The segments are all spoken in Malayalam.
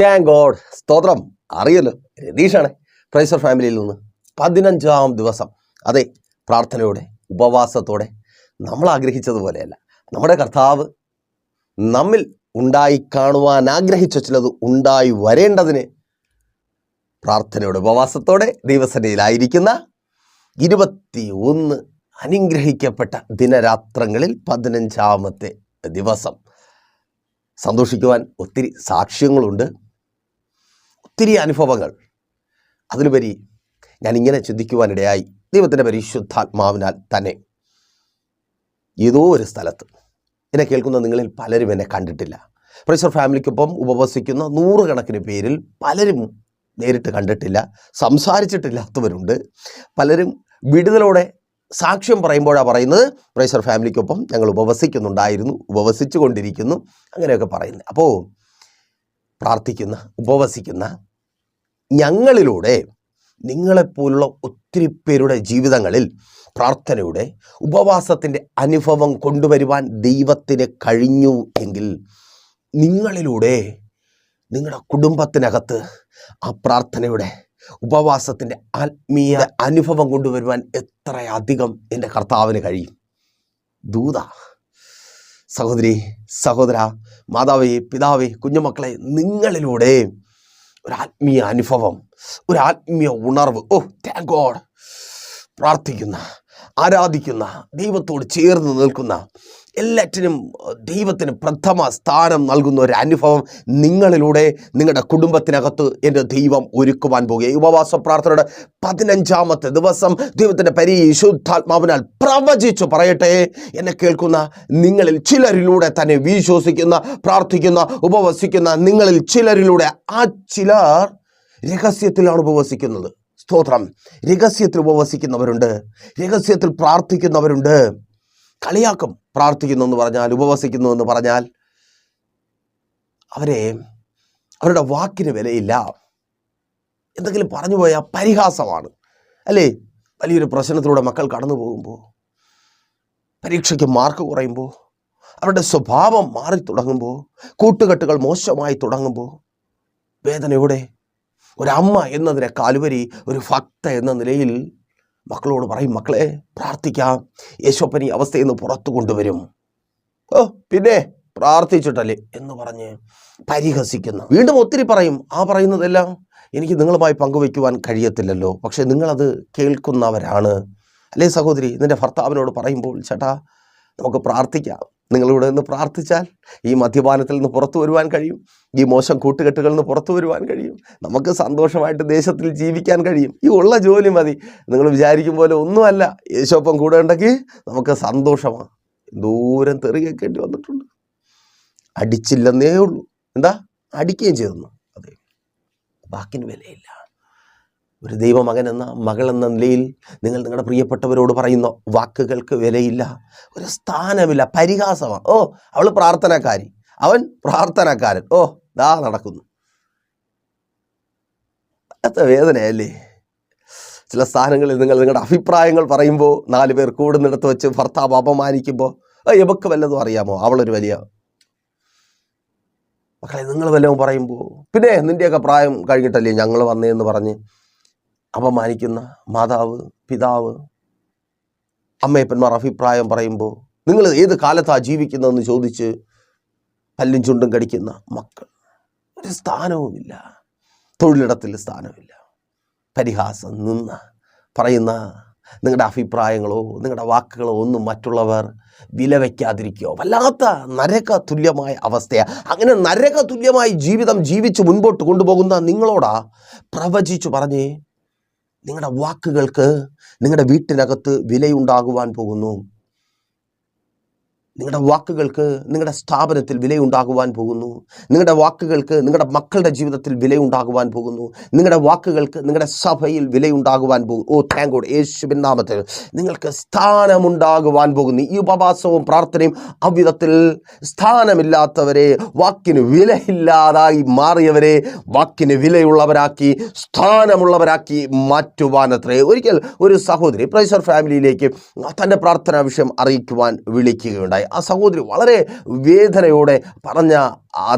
താങ്ക് ഗോഡ് സ്തോത്രം. അറിയല്ലോ. രതീഷാണ്. പ്രൈസർ ഫാമിലിയിൽ നിന്ന് പതിനഞ്ചാം ദിവസം. അതെ പ്രാർത്ഥനയോടെ ഉപവാസത്തോടെ നമ്മൾ ആഗ്രഹിച്ചതുപോലെയല്ല. നമ്മുടെ കർത്താവ് നമ്മിൽ ഉണ്ടായി കാണുവാൻ ആഗ്രഹിച്ച ചിലത് ഉണ്ടായി വരേണ്ടതിന് പ്രാർത്ഥനയുടെ ഉപവാസത്തോടെ ദൈവസനയിലായിരിക്കുന്ന ഇരുപത്തി ഒന്ന് അനുഗ്രഹിക്കപ്പെട്ട ദിനരാത്രങ്ങളിൽ പതിനഞ്ചാമത്തെ ദിവസം. സന്തോഷിക്കുവാൻ ഒത്തിരി സാക്ഷ്യങ്ങളുണ്ട്. ഒത്തിരി അനുഭവങ്ങൾ. അതിലുപരി ഞാൻ ഇങ്ങനെ ചിന്തിക്കുവാനിടയായി. ദൈവത്തിന്റെ പരിശുദ്ധാത്മാവിനാൽ തന്നെ ഏതോ ഒരു സ്ഥലത്ത്. എന്നെ കേൾക്കുന്ന നിങ്ങളിൽ പലരും എന്നെ കണ്ടിട്ടില്ല. പ്രൊഫസർ ഫാമിലിക്കൊപ്പം ഉപവസിക്കുന്ന നൂറുകണക്കിന് പേരിൽ പലരും നേരിട്ട് കണ്ടിട്ടില്ല സംസാരിച്ചിട്ടില്ലാത്തവരുണ്ട്. പലരും വിടുതലോടെ സാക്ഷ്യം പറയുമ്പോഴാണ് പറയുന്നത്. പ്രൈസർ ഫാമിലിക്കൊപ്പം ഞങ്ങൾ ഉപവസിക്കുന്നുണ്ടായിരുന്നു ഉപവസിച്ചു കൊണ്ടിരിക്കുന്നു അങ്ങനെയൊക്കെ പറയുന്നത്. അപ്പോൾ പ്രാർത്ഥിക്കുന്ന ഉപവസിക്കുന്ന ഞങ്ങളിലൂടെ നിങ്ങളെപ്പോലുള്ള ഒത്തിരി പേരുടെ ജീവിതങ്ങളിൽ പ്രാർത്ഥനയുടെ ഉപവാസത്തിന്റെ അനുഭവം കൊണ്ടുവരുവാൻ ദൈവത്തിന് കഴിഞ്ഞു എങ്കിൽ നിങ്ങളിലൂടെ നിങ്ങളുടെ കുടുംബത്തിനകത്ത് ആ പ്രാർത്ഥനയുടെ ഉപവാസത്തിന്റെ ആത്മീയ അനുഭവം കൊണ്ടുവരുവാൻ എത്രയധികം എന്റെ കർത്താവിന് കഴിയും. ദൂത സഹോദരി സഹോദര മാതാവേ പിതാവേ കുഞ്ഞുമക്കളെ നിങ്ങളിലൂടെ ഒരു ആത്മീയ അനുഭവം ഒരു ആത്മീയ ഉണർവ്. ഓ താങ്ക് ഗോഡ് പ്രാർത്ഥിക്കുന്ന ആരാധിക്കുന്ന ദൈവത്തോട് ചേർന്ന് നിൽക്കുന്ന എല്ലാറ്റിനും ദൈവത്തിന് പ്രഥമ സ്ഥാനം നൽകുന്ന ഒരു അനുഭവം നിങ്ങളിലൂടെ നിങ്ങളുടെ കുടുംബത്തിനകത്ത് എന്റെ ദൈവം ഒരുക്കുവാൻ പോകുക. ഉപവാസ പ്രാർത്ഥനയുടെ പതിനഞ്ചാമത്തെ ദിവസം ദൈവത്തിന്റെ പരിശുദ്ധാത്മാവിനാൽ പ്രവചിച്ചു പറയട്ടെ. എന്നെ കേൾക്കുന്ന നിങ്ങളിൽ ചിലരിലൂടെ തന്നെ വിശ്വസിക്കുന്ന പ്രാർത്ഥിക്കുന്ന ഉപവസിക്കുന്ന നിങ്ങളിൽ ചിലരിലൂടെ ആ ചിലർ രഹസ്യത്തിലാണ് ഉപവസിക്കുന്നത്. സ്തോത്രം. രഹസ്യത്തിൽ ഉപവസിക്കുന്നവരുണ്ട്. രഹസ്യത്തിൽ പ്രാർത്ഥിക്കുന്നവരുണ്ട്. കളിയാക്കും. പ്രാർത്ഥിക്കുന്നു എന്ന് പറഞ്ഞാൽ ഉപവസിക്കുന്നു എന്ന് പറഞ്ഞാൽ അവരെ അവരുടെ വാക്കിന് വിലയില്ല. എന്തെങ്കിലും പറഞ്ഞു പോയാൽ പരിഹാസമാണ്. അല്ലേ? വലിയൊരു പ്രശ്നത്തിലൂടെ മക്കൾ കടന്നു പോകുമ്പോൾ പരീക്ഷയ്ക്ക് മാർക്ക് കുറയുമ്പോൾ അവരുടെ സ്വഭാവം മാറി തുടങ്ങുമ്പോൾ കൂട്ടുകെട്ടുകൾ മോശമായി തുടങ്ങുമ്പോൾ വേദനയോടെ ഒരമ്മ എന്നതിനെ കാലുവരി ഒരു ഭക്ത എന്ന നിലയിൽ മക്കളോട് പറയും മക്കളെ പ്രാർത്ഥിക്കാം. യേശോപ്പനി അവസ്ഥയിൽ നിന്ന് പുറത്തു കൊണ്ടുവരും. ഓ പിന്നെ? പ്രാർത്ഥിച്ചിട്ടല്ലേ എന്ന് പറഞ്ഞ് പരിഹസിക്കുന്നു. വീണ്ടും ഒത്തിരി പറയും ആ പറയുന്നതെല്ലാം എനിക്ക് നിങ്ങളുമായി പങ്കുവയ്ക്കുവാൻ കഴിയത്തില്ലല്ലോ. പക്ഷേ നിങ്ങളത് കേൾക്കുന്നവരാണ്. അല്ലേ സഹോദരി? നിന്റെ ഭർത്താവിനോട് പറയുമ്പോൾ ചേട്ടാ നമുക്ക് പ്രാർത്ഥിക്കാം. നിങ്ങളിവിടെ നിന്ന് പ്രാർത്ഥിച്ചാൽ ഈ മദ്യപാനത്തിൽ നിന്ന് പുറത്തു വരുവാൻ കഴിയും. ഈ മോശം കൂട്ടുകെട്ടുകളിൽ നിന്ന് പുറത്തു വരുവാൻ കഴിയും. നമുക്ക് സന്തോഷമായിട്ട് ദേശത്തിൽ ജീവിക്കാൻ കഴിയും. ഈ ഉള്ള ജോലി മതി. നിങ്ങൾ വിചാരിക്കും പോലെ ഒന്നുമല്ല. യേശോപ്പം കൂടെ ഉണ്ടെങ്കിൽ നമുക്ക് സന്തോഷമാണ് ദൂരം തെറികേക്കേണ്ടി വന്നിട്ടുണ്ട്. അടിച്ചില്ലെന്നേ ഉള്ളൂ. എന്താ? അടിക്കുകയും ചെയ്തു. അതെ. ബാക്കിന് വിലയില്ല. ഒരു ദൈവമകൻ എന്ന മകൾ എന്ന നിലയിൽ നിങ്ങൾ നിങ്ങളുടെ പ്രിയപ്പെട്ടവരോട് പറയുന്ന വാക്കുകൾക്ക് വിലയില്ല ഒരു സ്ഥാനമില്ല പരിഹാസമാണ്. ഓ അവൾ പ്രാർത്ഥനക്കാരി അവൻ പ്രാർത്ഥനക്കാരൻ. ഓ ദാ നടക്കുന്നു. അത്ര വേദനയല്ലേ? ചില സ്ഥാനങ്ങളിൽ നിങ്ങൾ നിങ്ങളുടെ അഭിപ്രായങ്ങൾ പറയുമ്പോൾ നാല് പേർ കൂടുന്നിടത്ത് വെച്ച് ഭർത്താവ് അപമാനിക്കുമ്പോൾ എവക്ക് വല്ലതും അറിയാമോ? അവളൊരു വലിയ മക്കളെ നിങ്ങൾ വല്ലതും പറയുമ്പോൾ പിന്നെ നിന്റെയൊക്കെ പ്രായം കഴിഞ്ഞിട്ടല്ലേ ഞങ്ങൾ വന്നേന്ന് പറഞ്ഞ് അപമാനിക്കുന്ന മാതാവ് പിതാവ് അമ്മയപ്പന്മാർ അഭിപ്രായം പറയുമ്പോൾ നിങ്ങൾ ഏത് കാലത്താണ് ജീവിക്കുന്നതെന്ന് ചോദിച്ച് പല്ലും ചുണ്ടും കടിക്കുന്ന മക്കൾ? ഒരു സ്ഥാനവുമില്ല. തൊഴിലിടത്തിൽ സ്ഥാനമില്ല. പരിഹാസം നിന്ന് പറയുന്ന നിങ്ങളുടെ അഭിപ്രായങ്ങളോ നിങ്ങളുടെ വാക്കുകളോ ഒന്നും മറ്റുള്ളവർ വില വയ്ക്കാതിരിക്കുകയോ വല്ലാത്ത നരക തുല്യമായ അവസ്ഥയാണ് അങ്ങനെ നരക തുല്യമായി ജീവിതം ജീവിച്ച് മുൻപോട്ട് കൊണ്ടുപോകുന്ന നിങ്ങളോടാ പ്രവചിച്ചു പറഞ്ഞേ നിങ്ങളുടെ വാക്കുകൾക്ക് നിങ്ങളുടെ വീട്ടിനകത്ത് വിലയുണ്ടാകുവാൻ പോകുന്നു. നിങ്ങളുടെ വാക്കുകൾക്ക് നിങ്ങളുടെ സ്ഥാപനത്തിൽ വിലയുണ്ടാകുവാൻ പോകുന്നു. നിങ്ങളുടെ വാക്കുകൾക്ക് നിങ്ങളുടെ മക്കളുടെ ജീവിതത്തിൽ വിലയുണ്ടാകുവാൻ പോകുന്നു. നിങ്ങളുടെ വാക്കുകൾക്ക് നിങ്ങളുടെ സഭയിൽ വിലയുണ്ടാകുവാൻ പോകും ഓ താങ്ക് ഗോഡ് യേശുവിൻ നാമത്തിൽ നിങ്ങൾക്ക് സ്ഥാനമുണ്ടാകുവാൻ പോകുന്നു. ഈ ഉപവാസവും പ്രാർത്ഥനയും അവിധത്തിൽ സ്ഥാനമില്ലാത്തവരെ വാക്കിന് വിലയില്ലാതായി മാറിയവരെ വാക്കിന് വിലയുള്ളവരാക്കി സ്ഥാനമുള്ളവരാക്കി മാറ്റുവാനത്രേ. ഒരിക്കൽ ഒരു സഹോദരി പ്രൈസർ ഫാമിലിയിലേക്ക് തന്റെ പ്രാർത്ഥനാ വിഷയം അറിയിക്കുവാൻ വിളിക്കുകയുണ്ടായി. കാണുവാനിടയായി ആ സഹോദരി വളരെ വേദനയോടെ പറഞ്ഞ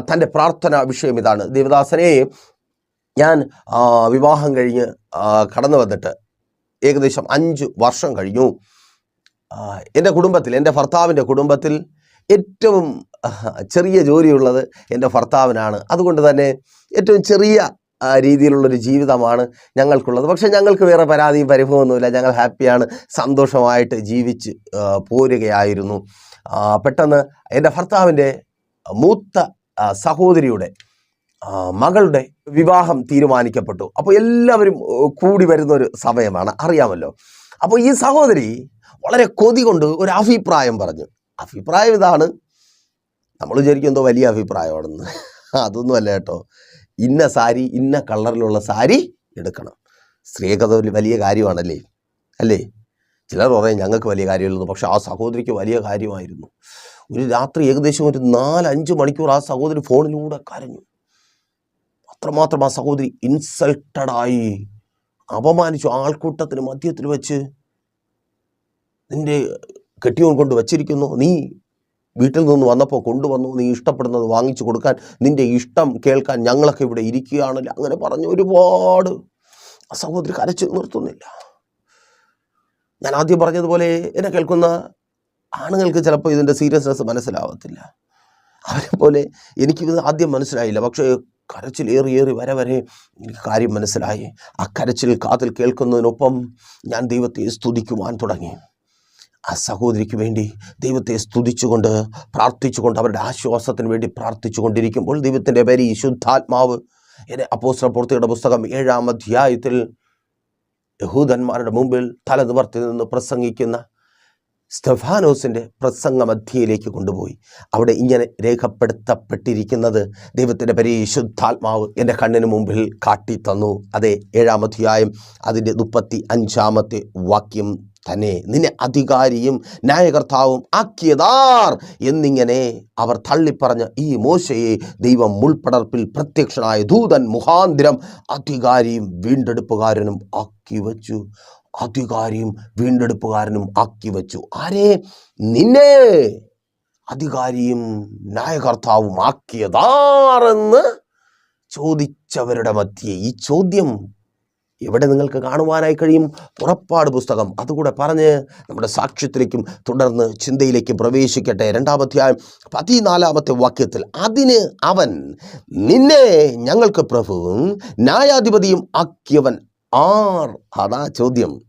തന്റെ പ്രാർത്ഥന വിഷയം ഇതാണ്. ദേവദാസനെ ഞാൻ വിവാഹം കഴിഞ്ഞ് കടന്നു വന്നിട്ട് ഏകദേശം അഞ്ച് വർഷം കഴിഞ്ഞു. എന്റെ കുടുംബത്തിൽ എന്റെ ഭർത്താവിന്റെ കുടുംബത്തിൽ ഏറ്റവും ചെറിയ ജോലിയുള്ളത് എന്റെ ഭർത്താവിനാണ്. അതുകൊണ്ട് തന്നെ ഏറ്റവും ചെറിയ രീതിയിലുള്ളൊരു ജീവിതമാണ് ഞങ്ങൾക്കുള്ളത്. പക്ഷേ ഞങ്ങൾക്ക് വേറെ പരാതിയും പരിഭവമൊന്നുമില്ല. ഞങ്ങൾ ഹാപ്പിയാണ് സന്തോഷമായിട്ട് ജീവിച്ച് പോരുകയായിരുന്നു. പെട്ടെന്ന് എന്റെ ഭർത്താവിന്റെ മൂത്ത സഹോദരിയുടെ മകളുടെ വിവാഹം തീരുമാനിക്കപ്പെട്ടു. അപ്പോൾ എല്ലാവരും കൂടി വരുന്ന ഒരു സമയമാണ്. അറിയാമല്ലോ. അപ്പോൾ ഈ സഹോദരി വളരെ കൊതി കൊണ്ട് ഒരു അഭിപ്രായം പറഞ്ഞു. അഭിപ്രായം ഇതാണ്. നമ്മൾ വിചാരിക്കും എന്തോ വലിയ അഭിപ്രായമാണെന്ന്. അതൊന്നുമല്ല കേട്ടോ. ഇന്ന സാരി ഇന്ന കളറിലുള്ള സാരി എടുക്കണം. സ്ത്രീകഥ ഒരു വലിയ കാര്യമാണല്ലേ? അല്ലേ? ചിലർ പറയും ഞങ്ങൾക്ക് വലിയ കാര്യമില്ലെന്ന്. പക്ഷേ ആ സഹോദരിക്ക് വലിയ കാര്യമായിരുന്നു. ഒരു രാത്രി ഏകദേശം ഒരു നാലഞ്ച് മണിക്കൂർ ആ സഹോദരി ഫോണിലൂടെ കരഞ്ഞു. അത്രമാത്രം ആ സഹോദരി ഇൻസൾട്ടഡായി അപമാനിച്ചു. ആൾക്കൂട്ടത്തിന് മധ്യത്തിൽ വെച്ച് നിന്റെ കെട്ടിയോൻ കൊണ്ട് വച്ചിരിക്കുന്നു. നീ വീട്ടിൽ നിന്ന് വന്നപ്പോൾ കൊണ്ടുവന്നു. നീ ഇഷ്ടപ്പെടുന്നത് വാങ്ങിച്ചു കൊടുക്കാൻ. നിന്റെ ഇഷ്ടം കേൾക്കാൻ ഞങ്ങളൊക്കെ ഇവിടെ ഇരിക്കുകയാണല്ലോ? അങ്ങനെ പറഞ്ഞു ഒരുപാട് ആ സഹോദരി കരച്ചു നിർത്തുന്നില്ല. ഞാൻ ആദ്യം പറഞ്ഞതുപോലെ എന്നെ കേൾക്കുന്ന ആണുങ്ങൾക്ക് ചിലപ്പോൾ ഇതിന്റെ സീരിയസ്നെസ് മനസ്സിലാവത്തില്ല. അവരെ പോലെ എനിക്കിത് ആദ്യം മനസ്സിലായില്ല. പക്ഷേ കരച്ചിലേറി ഏറി വരെ വരെ എനിക്ക് കാര്യം മനസ്സിലായി. ആ കരച്ചിൽ കാതിൽ കേൾക്കുന്നതിനൊപ്പം ഞാൻ ദൈവത്തെ സ്തുതിക്കുവാൻ തുടങ്ങി. ആ സഹോദരിക്ക് വേണ്ടി ദൈവത്തെ സ്തുതിച്ചുകൊണ്ട് പ്രാർത്ഥിച്ചുകൊണ്ട് അവരുടെ ആശ്വാസത്തിന് വേണ്ടി പ്രാർത്ഥിച്ചുകൊണ്ടിരിക്കുമ്പോൾ ദൈവത്തിന്റെ പേര് ഈ ശുദ്ധാത്മാവ് എന്നെ അപ്പോസ്ത്ര പുസ്തകം ഏഴാം അധ്യായത്തിൽ യഹൂദന്മാരുടെ മുമ്പിൽ തല നിവർത്തി നിന്ന് പ്രസംഗിക്കുന്ന സ്റ്റെഫാനോസിന്റെ പ്രസംഗ മധ്യയിലേക്ക് കൊണ്ടുപോയി. അവിടെ ഇങ്ങനെ രേഖപ്പെടുത്തപ്പെട്ടിരിക്കുന്നത് ദൈവത്തിന്റെ പരിശുദ്ധാത്മാവ് എന്റെ കണ്ണിന് മുമ്പിൽ കാട്ടിത്തന്നു. അതേ അതെ ഏഴാം അധ്യായം അതിന്റെ മുപ്പത്തി അഞ്ചാമത്തെ വാക്യം തന്നെ. നിന്നെ അധികാരിയും ന്യായകർത്താവും ആക്കിയതാർ എന്നിങ്ങനെ അവർ തള്ളിപ്പറഞ്ഞ ഈ മോശയെ ദൈവം മുൾപ്പടർപ്പിൽ പ്രത്യക്ഷനായ ദൂതൻ മുഖാന്തിരം അധികാരിയും വീണ്ടെടുപ്പുകാരനും ആക്കി വച്ചു. അധികാരിയും വീണ്ടെടുപ്പുകാരനും ആക്കി വച്ചു. ആരെ? നിന്നെ അധികാരിയും ന്യായകർത്താവും ആക്കിയതാറെന്ന് ചോദിച്ചവരുടെ മധ്യേ ഈ ചോദ്യം എവിടെ നിങ്ങൾക്ക് കാണുവാനായി കഴിയും? പുറപ്പാട് പുസ്തകം. അതുകൂടെ പറഞ്ഞ് നമ്മുടെ സാക്ഷ്യത്തിലേക്കും തുടർന്ന് ചിന്തയിലേക്ക് പ്രവേശിക്കട്ടെ. രണ്ടാമധ്യായം പതിനാലാമത്തെ വാക്യത്തിൽ അതിന് അവൻ നിന്നെ ഞങ്ങൾക്ക് പ്രഭുവും ന്യായാധിപതിയും ആക്കിയവൻ ആർ? അതാ ചോദ്യം.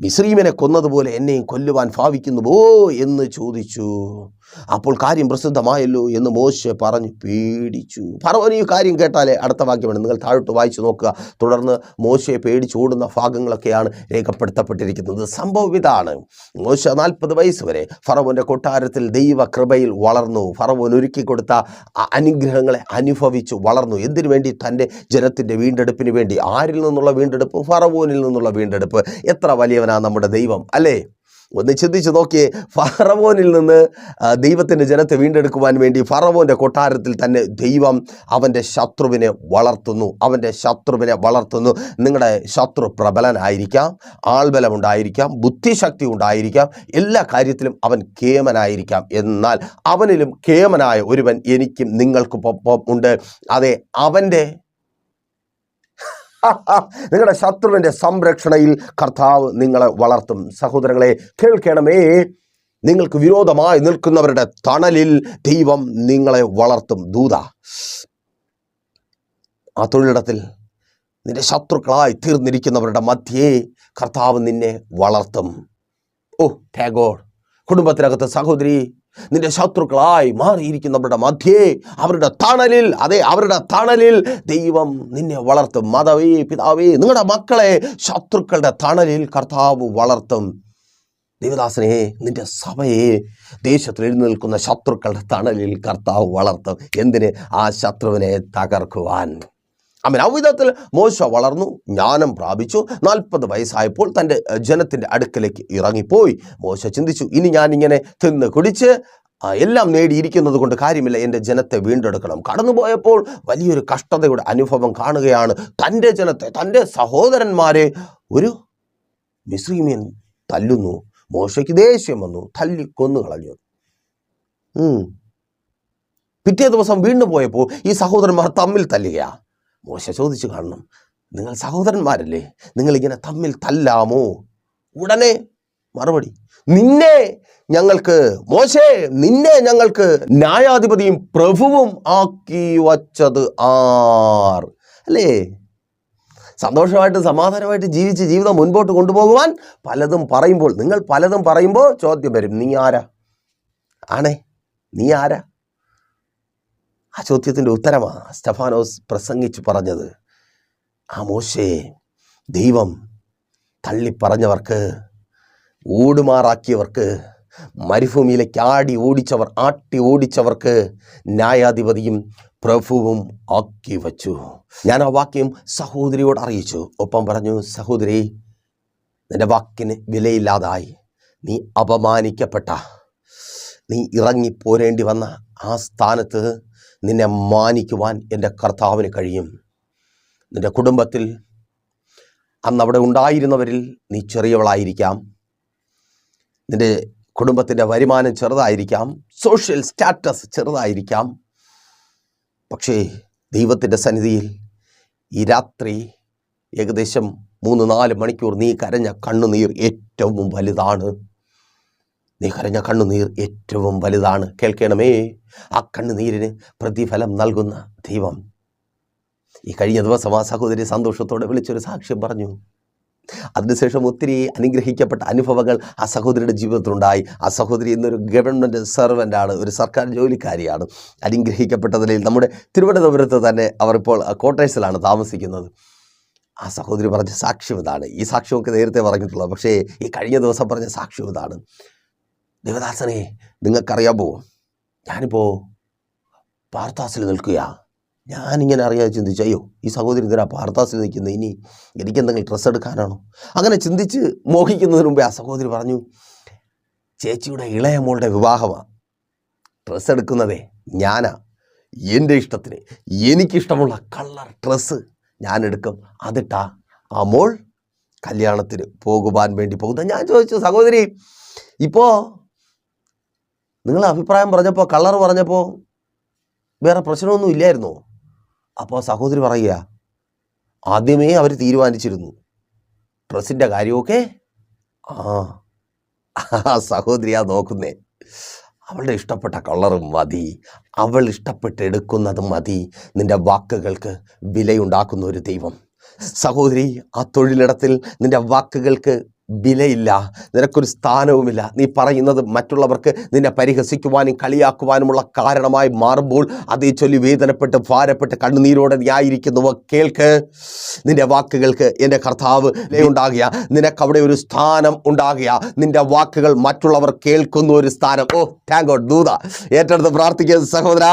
മിശ്രീമിനെ കൊന്നതുപോലെ എന്നെയും കൊല്ലുവാൻ ഭാവിക്കുന്നുവോ എന്ന് ചോദിച്ചു. അപ്പോൾ കാര്യം പ്രസിദ്ധമായല്ലോ എന്ന് മോശ പറഞ്ഞു. പേടിച്ചു. ഫറവോൻ ഈ കാര്യം കേട്ടാലേ അടുത്ത വാക്യമാണ്. നിങ്ങൾ താഴോട്ട് വായിച്ചു നോക്കുക. തുടർന്ന് മോശയെ പേടിച്ചോടുന്ന ഭാഗങ്ങളൊക്കെയാണ് രേഖപ്പെടുത്തപ്പെട്ടിരിക്കുന്നത്. സംഭവം ഇതാണ്. മോശ നാൽപ്പത് വയസ്സ് വരെ ഫറവന്റെ കൊട്ടാരത്തിൽ ദൈവ കൃപയിൽ വളർന്നു. ഫറവൻ ഒരുക്കി കൊടുത്ത അനുഗ്രഹങ്ങളെ അനുഭവിച്ചു വളർന്നു. എന്തിനു വേണ്ടി? തന്റെ ജനത്തിന്റെ വീണ്ടെടുപ്പിന് വേണ്ടി. ആരിൽ നിന്നുള്ള വീണ്ടെടുപ്പ്? ഫറവോനിൽ നിന്നുള്ള വീണ്ടെടുപ്പ്. എത്ര വലിയവനാണ് നമ്മുടെ ദൈവം അല്ലേ? ഒന്ന് ചിന്തിച്ച് നോക്കിയേ ഫറവോനിൽ നിന്ന് ദൈവത്തിന്റെ ജനത്തെ വീണ്ടെടുക്കുവാൻ വേണ്ടി ഫറവോന്റെ കൊട്ടാരത്തിൽ തന്നെ ദൈവം അവന്റെ ശത്രുവിനെ വളർത്തുന്നു. അവന്റെ ശത്രുവിനെ വളർത്തുന്നു. നിങ്ങളുടെ ശത്രു പ്രബലനായിരിക്കാം ആൾബലമുണ്ടായിരിക്കാം ബുദ്ധിശക്തി ഉണ്ടായിരിക്കാം എല്ലാ കാര്യത്തിലും അവൻ കേമനായിരിക്കാം. എന്നാൽ അവനിലും കേമനായ ഒരുവൻ എനിക്കും നിങ്ങൾക്കും ഉണ്ട്. അതെ അവന്റെ നിങ്ങളുടെ ശത്രുവിന്റെ സംരക്ഷണയിൽ കർത്താവ് നിങ്ങളെ വളർത്തും. സഹോദരങ്ങളെ കേൾക്കണമേ. നിങ്ങൾക്ക് വിരോധമായി നിൽക്കുന്നവരുടെ തണലിൽ ദൈവം നിങ്ങളെ വളർത്തും. ദൂത ആ തൊഴിലിടത്തിൽ നിന്റെ ശത്രുക്കളായി തീർന്നിരിക്കുന്നവരുടെ മധ്യേ കർത്താവ് നിന്നെ വളർത്തും. ഓ ടാഗോഡ് കുടുംബത്തിനകത്ത് സഹോദരി നിന്റെ ശത്രുക്കളായി മാറിയിരിക്കുന്നവരുടെ മധ്യേ. അവരുടെ തണലിൽ അതെ അവരുടെ തണലിൽ ദൈവം നിന്നെ വളർത്തും. മാതാവേ പിതാവേ നിങ്ങളുടെ മക്കളെ ശത്രുക്കളുടെ തണലിൽ കർത്താവ് വളർത്തും. ദേവദാസനെ നിന്റെ സഭയെ ദേശത്തിൽ എഴുന്നേൽക്കുന്ന ശത്രുക്കളുടെ തണലിൽ കർത്താവ് വളർത്തും. എന്തിന്? ആ ശത്രുവിനെ തകർക്കുവാൻ. അവൻ അവിധത്തിൽ മോശ വളർന്നു ജ്ഞാനം പ്രാപിച്ചു. നാൽപ്പത് വയസ്സായപ്പോൾ തന്റെ ജനത്തിന്റെ അടുക്കലേക്ക് ഇറങ്ങിപ്പോയി. മോശ ചിന്തിച്ചു ഇനി ഞാനിങ്ങനെ തിന്ന് കുടിച്ച് എല്ലാം നേടിയിരിക്കുന്നത് കൊണ്ട് കാര്യമില്ല. എന്റെ ജനത്തെ വീണ്ടെടുക്കണം. കടന്നുപോയപ്പോൾ വലിയൊരു കഷ്ടതയുടെ അനുഭവം കാണുകയാണ് തന്റെ ജനത്തെ തന്റെ സഹോദരന്മാരെ. ഒരു മിസ്ലിമിയൻ തല്ലുന്നു. മോശയ്ക്ക് ദേഷ്യം വന്നു തല്ലി കൊന്നു കളഞ്ഞു. പിറ്റേ ദിവസം വീണ്ടും പോയപ്പോൾ ഈ സഹോദരന്മാർ തമ്മിൽ തല്ലുകയാ. മോശ ചോദിച്ചു കാണണം. നിങ്ങൾ സഹോദരന്മാരല്ലേ? നിങ്ങൾ ഇങ്ങനെ തമ്മിൽ തല്ലാമോ? ഉടനെ മറുപടി നിന്നെ ഞങ്ങൾക്ക് മോശേ നിന്നെ ഞങ്ങൾക്ക് ന്യായാധിപതിയും പ്രഭുവും ആക്കി വച്ചത് ആർ? അല്ലേ? സന്തോഷമായിട്ട് സമാധാനമായിട്ട് ജീവിച്ച് ജീവിതം മുൻപോട്ട് കൊണ്ടുപോകുവാൻ പലതും പറയുമ്പോൾ നിങ്ങൾ പലതും പറയുമ്പോൾ ചോദ്യം വരും നീ ആരാ? ആണേ നീ ആരാ? ആ ചോദ്യത്തിന്റെ ഉത്തരമാണ് സ്റ്റഫാനോസ് പ്രസംഗിച്ചു പറഞ്ഞത്. ആ മോശേ ദൈവം തള്ളിപ്പറഞ്ഞവർക്ക് ഓടുമാറാക്കിയവർക്ക് മരുഭൂമിയിലേക്ക് ആടി ഓടിച്ചവർ ആട്ടി ഓടിച്ചവർക്ക് ന്യായാധിപതിയും പ്രഭുവും ആക്കി വച്ചു. ഞാൻ ആ വാക്യം സഹോദരിയോട് അറിയിച്ചു. ഒപ്പം പറഞ്ഞു സഹോദരി നിന്റെ വാക്കിന് വിലയില്ലാതായി. നീ അപമാനിക്കപ്പെട്ട നീ ഇറങ്ങി പോരേണ്ടി വന്ന ആ സ്ഥാനത്ത് നിന്നെ മാനിക്കുവാൻ എന്റെ കർത്താവിന് കഴിയും. നിന്റെ കുടുംബത്തിൽ അന്ന് അവിടെ ഉണ്ടായിരുന്നവരിൽ നീ ചെറിയവളായിരിക്കാം. നിന്റെ കുടുംബത്തിന്റെ വരുമാനം ചെറുതായിരിക്കാം. Social status ചെറുതായിരിക്കാം. പക്ഷേ ദൈവത്തിന്റെ സന്നിധിയിൽ ഈ രാത്രി ഏകദേശം മൂന്ന് നാല് മണിക്കൂർ നീ കരഞ്ഞ കണ്ണുനീർ ഏറ്റവും വലുതാണ്. നീ കരഞ്ഞ കണ്ണുനീർ ഏറ്റവും വലുതാണ്. കേൾക്കണമേ. ആ കണ്ണുനീരിന് പ്രതിഫലം നൽകുന്ന ദൈവം. ഈ കഴിഞ്ഞ ദിവസം ആ സഹോദരി സന്തോഷത്തോടെ വിളിച്ചൊരു സാക്ഷ്യം പറഞ്ഞു. അതിനുശേഷം ഒത്തിരി അനുഗ്രഹിക്കപ്പെട്ട അനുഭവങ്ങൾ ആ സഹോദരിയുടെ ജീവിതത്തിലുണ്ടായി. ആ സഹോദരി ഇന്നൊരു ഗവൺമെന്റ് സെർവന്റാണ് ഒരു സർക്കാർ ജോലിക്കാരിയാണ്. അനുഗ്രഹിക്കപ്പെട്ട നിലയിൽ നമ്മുടെ തിരുവനന്തപുരത്ത് തന്നെ അവർ ഇപ്പോൾ ക്വാർട്ടേഴ്സിലാണ് താമസിക്കുന്നത്. ആ സഹോദരി പറഞ്ഞ സാക്ഷ്യം ഇതാണ്. ഈ സാക്ഷ്യമൊക്കെ നേരത്തെ പറഞ്ഞിട്ടുള്ളത് പക്ഷേ ഈ കഴിഞ്ഞ ദിവസം പറഞ്ഞ സാക്ഷ്യം ഇതാണ്. ദേവദാസനെ നിങ്ങൾക്കറിയാമോ ഞാനിപ്പോൾ പാർത്താസിൽ നിൽക്കുക ഞാനിങ്ങനെ അറിയാതെ ചിന്തിച്ചു അയ്യോ ഈ സഹോദരി എന്തിനാ പാർത്താസിൽ നിൽക്കുന്നത് ഇനി എനിക്കെന്തെങ്കിലും ഡ്രസ്സ് എടുക്കാനാണോ? അങ്ങനെ ചിന്തിച്ച് മോഹിക്കുന്നതിന് മുമ്പേ ആ സഹോദരി പറഞ്ഞു ചേച്ചിയുടെ ഇളയ മോളുടെ വിവാഹമാണ് ഡ്രസ്സ് എടുക്കുന്നതേ ഞാനാ. എന്റെ ഇഷ്ടത്തിന് എനിക്കിഷ്ടമുള്ള കളർ ഡ്രസ്സ് ഞാൻ എടുക്കും. അതിട്ടാ ആ മോൾ കല്യാണത്തിന് പോകുവാൻ വേണ്ടി പോകുന്നത് ഞാൻ ചോദിച്ചു സഹോദരി ഇപ്പോൾ നിങ്ങൾ അഭിപ്രായം പറഞ്ഞപ്പോൾ കളർ പറഞ്ഞപ്പോൾ വേറെ പ്രശ്നമൊന്നും ഇല്ലായിരുന്നോ? അപ്പോൾ സഹോദരി പറയുക ആദ്യമേ അവർ തീരുമാനിച്ചിരുന്നു. ഡ്രസ്സിന്റെ കാര്യമൊക്കെ? ആ സഹോദരിയാ നോക്കുന്നേ. അവളുടെ ഇഷ്ടപ്പെട്ട കളറും മതി. അവൾ ഇഷ്ടപ്പെട്ട് എടുക്കുന്നതും മതി. നിന്റെ വാക്കുകൾക്ക് വിലയുണ്ടാക്കുന്ന ഒരു ദൈവം. സഹോദരി ആ തൊഴിലിടത്തിൽ നിന്റെ വാക്കുകൾക്ക് വിലയില്ല. നിനക്കൊരു സ്ഥാനവുമില്ല. നീ പറയുന്നത് മറ്റുള്ളവർക്ക് നിന്നെ പരിഹസിക്കുവാനും കളിയാക്കുവാനുമുള്ള കാരണമായി മാറുമ്പോൾ അതേ ചൊല്ലി വേദനപ്പെട്ട് ഭാരപ്പെട്ട് കണ്ണുനീരോടെ ന്യായിരിക്കുന്നവ കേൾക്ക്. നിന്റെ വാക്കുകൾക്ക് എന്റെ കർത്താവ് ഉണ്ടാകുക നിനക്ക് അവിടെ ഒരു സ്ഥാനം ഉണ്ടാകുക നിന്റെ വാക്കുകൾ മറ്റുള്ളവർ കേൾക്കുന്ന ഒരു സ്ഥാനം. ഓ താങ്ക് ഗോഡ് ദൂത ഏറ്റെടുത്ത് പ്രാർത്ഥിക്കുന്ന സഹോദര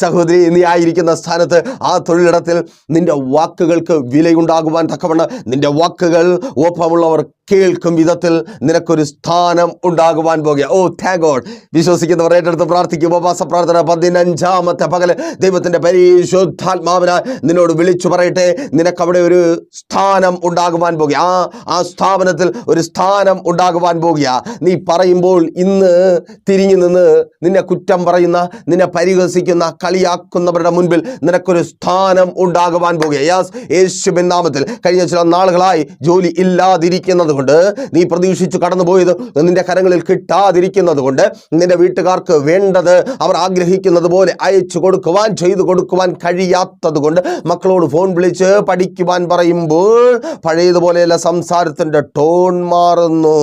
സഹോദരി നീ ആയിരിക്കുന്ന സ്ഥാനത്ത് ആ തൊഴിലിടത്തിൽ നിന്റെ വാക്കുകൾക്ക് വിലയുണ്ടാകുവാൻ തക്കവണ്ണം നിന്റെ വാക്കുകൾ ഒപ്പമുള്ളവർ കേൾക്കും വിധത്തിൽ നിനക്കൊരു സ്ഥാനം ഉണ്ടാകുവാൻ പോകുക. ഓ താങ്ക് ഗോഡ് വിശ്വസിക്കുന്നവർ ഏറ്റെടുത്ത് പ്രാർത്ഥിക്കും. ഉപവാസ പ്രാർത്ഥന പതിനഞ്ചാമത്തെ പകൽ ദൈവത്തിന്റെ പരിശുദ്ധാത്മാവിന നിന്നോട് വിളിച്ചു പറയട്ടെ. നിനക്കവിടെ ഒരു സ്ഥാനം ഉണ്ടാകുവാൻ പോകുക. ആ ആ സ്ഥാപനത്തിൽ ഒരു സ്ഥാനം ഉണ്ടാകുവാൻ പോകുക. നീ പറയുമ്പോൾ ഇന്ന് തിരിഞ്ഞു നിന്ന് നിന്നെ കുറ്റം പറയുന്ന നിന്നെ പരിഹസിക്കുന്ന കളിയാക്കുന്നവരുടെ മുൻപിൽ നിനക്കൊരു സ്ഥാനം ഉണ്ടാകുവാൻ പോകുക. യാസ് യേശുവിൻ നാമത്തിൽ കഴിഞ്ഞ ചില നാളുകളായി ജോലി ഇല്ലാതിരിക്കുന്നത് കൊണ്ട് നീ പ്രതീക്ഷിച്ചു കടന്നുപോയത് നിന്റെ കരങ്ങളിൽ കിട്ടാതിരിക്കുന്നത് കൊണ്ട് നിന്റെ വീട്ടുകാർക്ക് വേണ്ടത് അവർ ആഗ്രഹിക്കുന്നത് പോലെ അയച്ചു കൊടുക്കുവാൻ ചെയ്തു കൊടുക്കുവാൻ കഴിയാത്തത് കൊണ്ട് മക്കളോട് ഫോൺ വിളിച്ച് പഠിക്കുവാൻ പറയുമ്പോൾ പഴയതുപോലെയല്ല സംസാരത്തിന്റെ ടോൺ മാറുന്നു.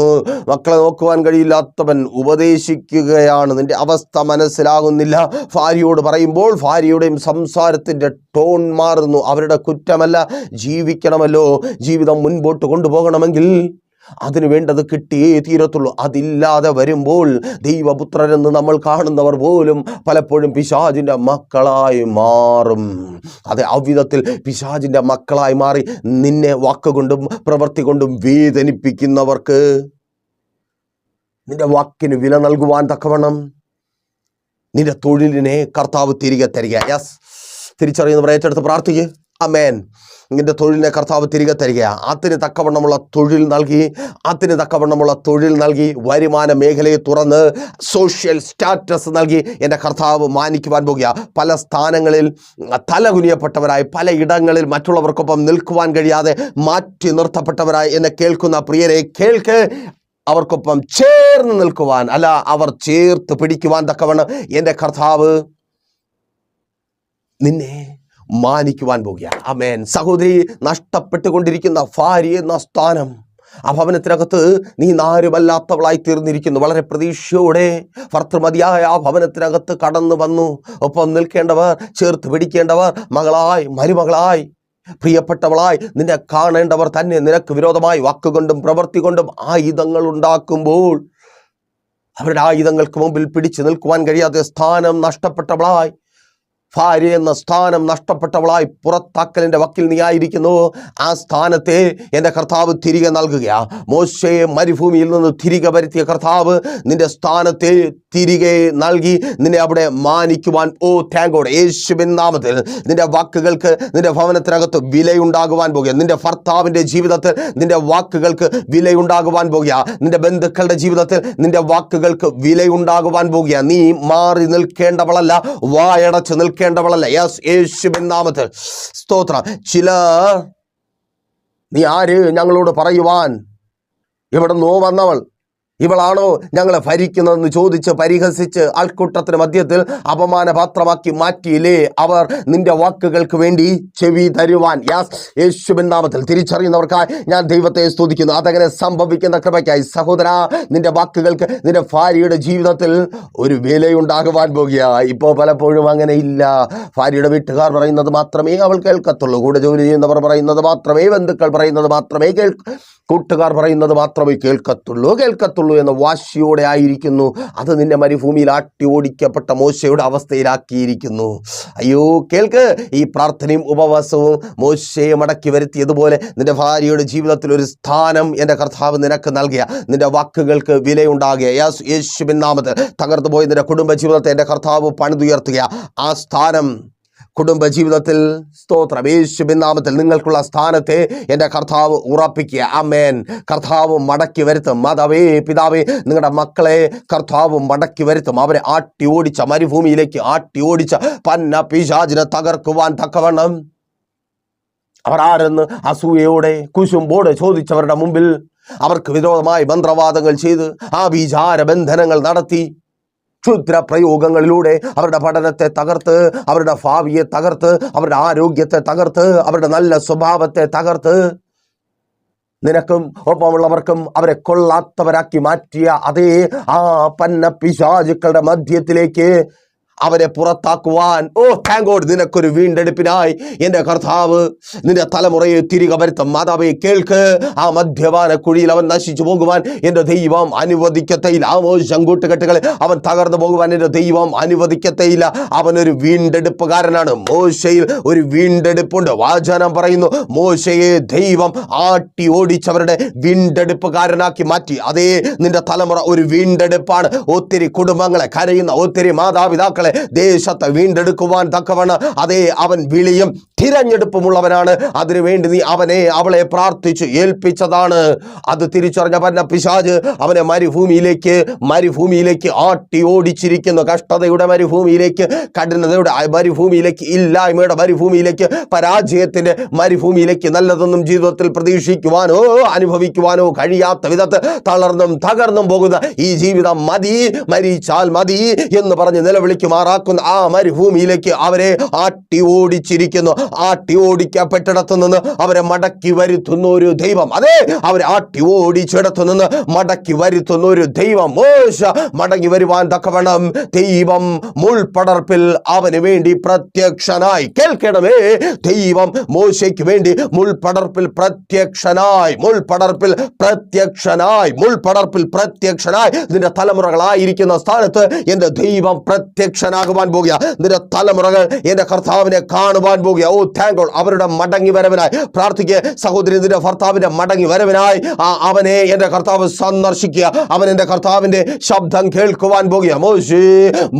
മക്കളെ നോക്കുവാൻ കഴിയില്ലാത്തവൻ ഉപദേശിക്കുകയാണ്. നിന്റെ അവസ്ഥ മനസ്സിലാകുന്നില്ല. ഭാര്യയോട് പറയുമ്പോൾ ഭാര്യയുടെയും സംസാരത്തിന്റെ ടോൺ മാറുന്നു. അവരുടെ കുറ്റമല്ല ജീവിക്കണമല്ലോ. ജീവിതം മുൻപോട്ട് കൊണ്ടുപോകണമെങ്കിൽ അതിന് വേണ്ടത് കിട്ടിയേ തീരത്തുള്ളൂ. അതില്ലാതെ വരുമ്പോൾ ദൈവപുത്രരെന്ന് നമ്മൾ കാണുന്നവർ പോലും പലപ്പോഴും പിശാജിന്റെ മക്കളായി മാറും. അതെ അവിധത്തിൽ പിശാജിന്റെ മക്കളായി മാറി നിന്നെ വാക്കുകൊണ്ടും പ്രവൃത്തി കൊണ്ടും വേദനിപ്പിക്കുന്നവർക്ക് നിന്റെ വാക്കിന് വില നൽകുവാൻ തക്കവണ്ണം നിന്റെ തൊഴിലിനെ കർത്താവ് തിരികെ തരിക. യെസ് തിരിച്ചറിയുന്നവർ ഏറ്റെടുത്ത് പ്രാർത്ഥിക്കുക അമേൻ നിന്റെ തൊഴിലിനെ കർത്താവ് തിരികെ തരിക. അതിന് തക്കവണ്ണമുള്ള തൊഴിൽ നൽകി അതിന് തക്കവണ്ണമുള്ള തൊഴിൽ നൽകി വരുമാന മേഖലയെ തുറന്ന് സോഷ്യൽ സ്റ്റാറ്റസ് നൽകി എന്റെ കർത്താവ് മാനിക്കുവാൻ പോകുക. പല സ്ഥാനങ്ങളിൽ തലകുനിയപ്പെട്ടവരായി പല ഇടങ്ങളിൽ മറ്റുള്ളവർക്കൊപ്പം നിൽക്കുവാൻ കഴിയാതെ മാറ്റി നിർത്തപ്പെട്ടവരായി എന്നെ കേൾക്കുന്ന പ്രിയരെ കേൾക്ക്. അവർക്കൊപ്പം ചേർന്ന് നിൽക്കുവാൻ അല്ല അവർ ചേർത്ത് പിടിക്കുവാൻ തക്കവണ്ണം എന്റെ കർത്താവ് നിന്നെ മാനിക്കുവാൻ പോകുക അമേൻ സഹോദരി നഷ്ടപ്പെട്ടുകൊണ്ടിരിക്കുന്ന ഭാര്യ എന്ന സ്ഥാനം ആ ഭവനത്തിനകത്ത് നീ നാരുമല്ലാത്തവളായി തീർന്നിരിക്കുന്നു. വളരെ പ്രതീക്ഷയോടെ ഭർത്തൃമതിയായ ആ ഭവനത്തിനകത്ത് കടന്നു വന്നു. ഒപ്പം നിൽക്കേണ്ടവർ ചേർത്ത് പിടിക്കേണ്ടവർ മകളായി മരുമകളായി പ്രിയപ്പെട്ടവളായി നിന്നെ കാണേണ്ടവർ തന്നെ നിനക്ക് വിരോധമായി വാക്കുകൊണ്ടും പ്രവൃത്തി കൊണ്ടും ആയുധങ്ങൾ ഉണ്ടാക്കുമ്പോൾ അവരുടെ ആയുധങ്ങൾക്ക് മുമ്പിൽ പിടിച്ചു നിൽക്കുവാൻ കഴിയാതെ സ്ഥാനം നഷ്ടപ്പെട്ടവളായി ഭാര്യ എന്ന സ്ഥാനം നഷ്ടപ്പെട്ടവളായി പുറത്താക്കലിന്റെ വക്കിൽ നീ ആയിരിക്കുന്നു. ആ സ്ഥാനത്തെ എന്റെ കർത്താവ് തിരികെ നൽകുകയാണ് മോശയെ മരുഭൂമിയിൽ നിന്ന് തിരികെ വരുത്തിയ കർത്താവ് നിന്റെ സ്ഥാനത്തെ തിരികെ നൽകി നിന്നെ അവിടെ മാനിക്കുവാൻ ഓ താങ്കോട് യേശുവിൻ നാമത്തിൽ നിന്റെ വാക്കുകൾക്ക് നിന്റെ ഭവനത്തിനകത്ത് വിലയുണ്ടാകുവാൻ പോകുക. നിന്റെ ഭർത്താവിന്റെ ജീവിതത്തിൽ നിന്റെ വാക്കുകൾക്ക് വിലയുണ്ടാകുവാൻ പോകുക. നിന്റെ ബന്ധുക്കളുടെ ജീവിതത്തിൽ നിന്റെ വാക്കുകൾക്ക് വിലയുണ്ടാകുവാൻ പോകുക. നീ മാറി നിൽക്കേണ്ടവളല്ല. വായടച്ച് നിൽക്കേണ്ടവളല്ല യെസ് യേശുവിൻ നാമത്തിൽ. സ്തോത്രം. ചില നീ ആര് ഞങ്ങളോട് പറയുവാൻ? ഇവിടെ നോ വന്നവൾ ഇവളാണോ ഞങ്ങളെ ഭരിക്കുന്നതെന്ന് ചോദിച്ച് പരിഹസിച്ച് ആൾക്കൂട്ടത്തിന് മധ്യത്തിൽ അപമാനപാത്രമാക്കി മാറ്റിയില്ലേ അവർ നിന്റെ വാക്കുകൾക്ക് വേണ്ടി ചെവി തരുവാൻ? യാസ് യേശുബിൻ നാമത്തിൽ തിരിച്ചറിയുന്നവർക്കായി ഞാൻ ദൈവത്തെ സ്തുതിക്കുന്നു. അതങ്ങനെ സംഭവിക്കുന്ന കൃപയ്ക്കായി സഹോദര നിന്റെ വാക്കുകൾക്ക് നിന്റെ ഭാര്യയുടെ ജീവിതത്തിൽ ഒരു വിലയുണ്ടാകുവാൻ പോകുക ഇപ്പോൾ പലപ്പോഴും അങ്ങനെ ഇല്ല. ഭാര്യയുടെ വീട്ടുകാർ പറയുന്നത് മാത്രമേ അവൾ കേൾക്കത്തുള്ളൂ. കൂടെ ജോലി ചെയ്യുന്നവർ പറയുന്നത് മാത്രമേ ബന്ധുക്കൾ പറയുന്നത് മാത്രമേ കേൾ കൂട്ടുകാർ പറയുന്നത് മാത്രമേ കേൾക്കത്തുള്ളൂ. കേൾക്കത്തുള്ളൂ. എന്ന വാശിയോടെ ആയിരിക്കുന്നു. അത് നിന്നെ മരുഭൂമിയിൽ ആട്ടി ഓടിക്കപ്പെട്ട മോശയുടെ അവസ്ഥയിലാക്കിയിരിക്കുന്നു. അയ്യോ കേൾക്ക്. ഈ പ്രാർത്ഥനയും ഉപവാസവും മോശയെ മടക്കി വരുത്തിയതുപോലെ നിന്റെ ഭാര്യയുടെ ജീവിതത്തിൽ ഒരു സ്ഥാനം എന്റെ കർത്താവ് നിനക്ക് നൽകിയ നിന്റെ വാക്കുകൾക്ക് വിലയുണ്ടാകുക യേശു യേശുവിൻ നാമത്തിൽ തകർന്നു പോയി നിന്റെ കുടുംബ ജീവിതത്തെ എന്റെ കർത്താവ് പണിതുയർത്തുക ആ സ്ഥാനം കുടുംബ ജീവിതത്തിൽ സ്തോത്രം. യേശുവിൻ നാമത്തിൽ നിങ്ങൾക്കുള്ള സ്ഥാനത്തെ എന്റെ കർത്താവ് ഉറപ്പിക്കുക. അമേൻ കർത്താവ് മടക്കി വരുത്തും. മാതാവേ പിതാവേ നിങ്ങളുടെ മക്കളെ കർത്താവ് മടക്കി വരുത്തും. അവരെ ആട്ടി ഓടിച്ച മരുഭൂമിയിലേക്ക് ആട്ടി ഓടിച്ച പന്ന പിശാചിനെ തകർക്കുവാൻ തക്കവണ്ണം. അവർ ആരെന്ന് അസൂയയോടെ കുശുമ്പോടെ ചോദിച്ചവരുടെ മുമ്പിൽ അവർക്ക് വിരോധമായി മന്ത്രവാദങ്ങൾ ചെയ്ത് ആ വിചാര ബന്ധനങ്ങൾ നടത്തി. ക്ഷുദ്ര പ്രയോഗങ്ങളിലൂടെ അവരുടെ പഠനത്തെ തകർത്ത് അവരുടെ ഭാവിയെ തകർത്ത് അവരുടെ ആരോഗ്യത്തെ തകർത്ത് അവരുടെ നല്ല സ്വഭാവത്തെ തകർത്ത്. നിനക്കും ഒപ്പമുള്ളവർക്കും അവരെ കൊള്ളാത്തവരാക്കി മാറ്റിയ അതേ ആ പന്ന പിശാചുക്കളുടെ മധ്യത്തിലേക്ക് അവരെ പുറത്താക്കുവാൻ. ഓ താങ്ക് ഗോഡ് നിനക്കൊരു വീണ്ടെടുപ്പിനായി. എന്റെ കർത്താവ് നിന്റെ തലമുറയെ തിരികെ വരുത്തും. മാതാവെ കേൾക്ക്. ആ മദ്യപാന കുഴിയിൽ അവൻ നശിച്ചു പോകുവാൻ എന്റെ ദൈവം അനുവദിക്കത്തയില്ല. ആ മോശം കൂട്ടുകെട്ടുകളെ അവൻ തകർന്നു പോകുവാൻ എന്റെ ദൈവം അനുവദിക്കത്തയില്ല. അവനൊരു വീണ്ടെടുപ്പുകാരനാണ്. മോശയിൽ ഒരു വീണ്ടെടുപ്പുണ്ട്. വാചനം പറയുന്നു മോശയെ ദൈവം ആട്ടി ഓടിച്ചവരുടെ വീണ്ടെടുപ്പുകാരനാക്കി മാറ്റി. അതേ നിന്റെ തലമുറ ഒരു വീണ്ടെടുപ്പാണ്. ഒത്തിരി കുടുംബങ്ങളെ കരയുന്ന ഒത്തിരി മാതാപിതാക്കളെ ദേശത്തെ വീണ്ടെടുക്കുവാൻ തക്കവണ് അതേ അവൻ വിളിയും തിരഞ്ഞെടുപ്പുമുള്ളവനാണ്. അതിനുവേണ്ടി നീ അവനെ അവളെ പ്രാർത്ഥിച്ചു ഏൽപ്പിച്ചതാണ്. അത് തിരിച്ചറിഞ്ഞ പന്ന പിശാജ് അവനെ മരുഭൂമിയിലേക്ക് മരുഭൂമിയിലേക്ക് ആട്ടി ഓടിച്ചിരിക്കുന്നു. കഷ്ടതയുടെ മരുഭൂമിയിലേക്ക് കഠിനതയുടെ മരുഭൂമിയിലേക്ക് ഇല്ലായ്മയുടെ മരുഭൂമിയിലേക്ക് പരാജയത്തിന്റെ മരുഭൂമിയിലേക്ക് നല്ലതൊന്നും ജീവിതത്തിൽ പ്രതീക്ഷിക്കുവാനോ അനുഭവിക്കുവാനോ കഴിയാത്ത വിധത്ത് തളർന്നും തകർന്നും പോകുന്ന ഈ ജീവിതം മതി മരിച്ചാൽ മതി എന്ന് പറഞ്ഞ് നിലവിളിക്കുമാറാക്കുന്ന ആ മരുഭൂമിയിലേക്ക് അവരെ ആട്ടി ഓടിച്ചിരിക്കുന്നു. ആട്ടി ഓടിക്കപ്പെട്ടിടത്തു നിന്ന് അവരെ മടക്കി വരുത്തുന്ന ഒരു ദൈവം. അതെ അവരെ ആട്ടി ഓടിച്ചിടത്തു നിന്ന് മടക്കി വരുത്തുന്ന ഒരു ദൈവം. മോശ മടങ്ങി വരുവാൻ തക്കവണ്ണം ദൈവം മുൾപടർപ്പിൽ അവന് വേണ്ടി പ്രത്യക്ഷനായി. കേൾക്കണമേ ദൈവം മോശയ്ക്ക് വേണ്ടി മുൾപടർപ്പിൽ പ്രത്യക്ഷനായി മുൾപടർപ്പിൽ പ്രത്യക്ഷനായി മുൾപടർപ്പിൽ പ്രത്യക്ഷനായി. നിന്റെ തലമുറകളായിരിക്കുന്ന സ്ഥാനത്ത് എന്റെ ദൈവം പ്രത്യക്ഷനായി. പുരുഷനാകുവാൻ പോകുക. നിന്റെ തലമുറകൾ എന്റെ കർത്താവിനെ കാണുവാൻ പോകുക. ഓ താങ്ക് അവരുടെ മടങ്ങി വരവിനായി. പ്രാർത്ഥിക്കുക സഹോദരി നിന്റെ ഭർത്താവിന്റെ മടങ്ങി വരവിനായി. അവനെ എന്റെ കർത്താവ് സന്ദർശിക്കുക. അവൻ എന്റെ കർത്താവിന്റെ ശബ്ദം കേൾക്കുവാൻ പോകുക. മോശേ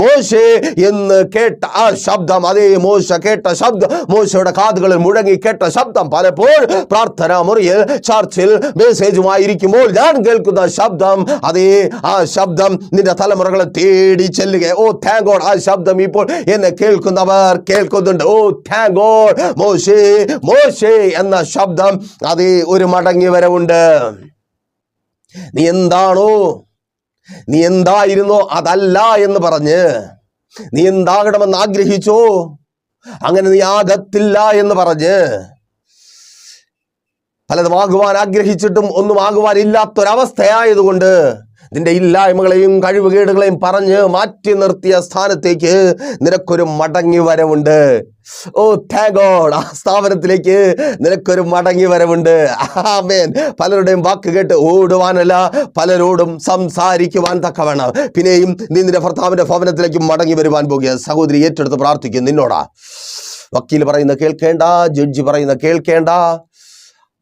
മോശേ എന്ന് കേട്ട ആ ശബ്ദം അതേ മോശ കേട്ട ശബ്ദം മോശയുടെ കാതുകളിൽ മുഴങ്ങി കേട്ട ശബ്ദം പലപ്പോഴും പ്രാർത്ഥന മുറിയിൽ ചർച്ചിൽ മെസ്സേജുമായിരിക്കുമ്പോൾ ഞാൻ കേൾക്കുന്ന ശബ്ദം അതേ ആ ശബ്ദം നിന്റെ തലമുറകളെ തേടി ചെല്ലുക. Oh thank God. ആ ശബ്ദം ഇപ്പോൾ എന്നെ കേൾക്കുന്നവർ കേൾക്കുന്നുണ്ട്. ഓ താങ്ക് ഗോഡ് മോശേ മോശേ എന്ന ശബ്ദം അത് ഒരു മടങ്ങി വരവുണ്ട്. നീ എന്താണോ? നീ എന്തായിരുന്നോ? അതല്ല എന്ന് പറഞ്ഞ് നീ എന്താകണമെന്ന് ആഗ്രഹിച്ചോ? അങ്ങനെ നീ ആകത്തില്ല എന്ന് പറഞ്ഞ് പലതും ആകുവാൻ ആഗ്രഹിച്ചിട്ടും ഒന്നും ആകുവാൻ ഇല്ലാത്തൊരവസ്ഥയായതുകൊണ്ട് നിന്റെ ഇല്ലായ്മകളെയും കഴിവുകേടുകളെയും പറഞ്ഞ് മാറ്റി നിർത്തിയ സ്ഥാനത്തേക്ക് നിനക്കൊരു മടങ്ങി വരവുണ്ട്. ഓ താഗോഡ് ആ സ്ഥാപനത്തിലേക്ക് നിനക്കൊരു മടങ്ങി വരവുണ്ട്. ആമേൻ. പലരുടെയും വാക്ക് കേട്ട് ഓടുവാനല്ല പലരോടും സംസാരിക്കുവാൻ തക്കവണ്ണം. പിന്നെയും നീ നിന്റെ ഭർത്താവിന്റെ ഭവനത്തിലേക്ക് മടങ്ങി വരുവാൻ പോകുക. സഹോദരി ഏറ്റെടുത്ത് പ്രാർത്ഥിക്കും നിന്നോടാ. വക്കീൽ പറയുന്ന കേൾക്കേണ്ട ജഡ്ജി പറയുന്ന കേൾക്കേണ്ട.